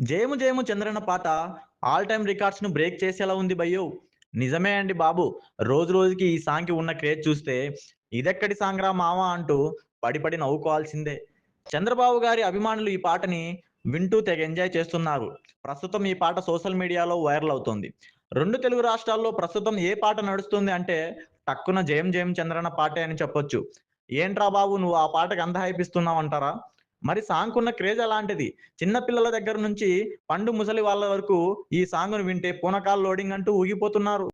జయము జయము చంద్రన్న పాట ఆల్ టైమ్ రికార్డ్స్ను బ్రేక్ చేసేలా ఉంది భయ్యో నిజమే అండి బాబు. రోజు రోజుకి ఈ సాంగ్కి ఉన్న క్రేజ్ చూస్తే ఇదెక్కడి సాంగ్ రా మావా అంటూ పడి పడి నవ్వుకోవాల్సిందే. చంద్రబాబు గారి అభిమానులు ఈ పాటని వింటూ తెగ ఎంజాయ్ చేస్తున్నారు. ప్రస్తుతం ఈ పాట సోషల్ మీడియాలో వైరల్ అవుతోంది. రెండు తెలుగు రాష్ట్రాల్లో ప్రస్తుతం ఏ పాట నడుస్తుంది అంటే టక్కున జయం జయం చంద్రన్న పాటే అని చెప్పొచ్చు. ఏంట్రా బాబు నువ్వు ఆ పాటకి అంత హైపిస్తున్నావు అంటారా మరి సాంగ్ ఉన్న క్రేజ్ అలాంటిది. చిన్న పిల్లల దగ్గర నుంచి పండు ముసలి వాళ్ళ వరకు ఈ సాంగ్ను వింటే పూనకాల లోడింగ్ అంటూ ఊగిపోతున్నారు.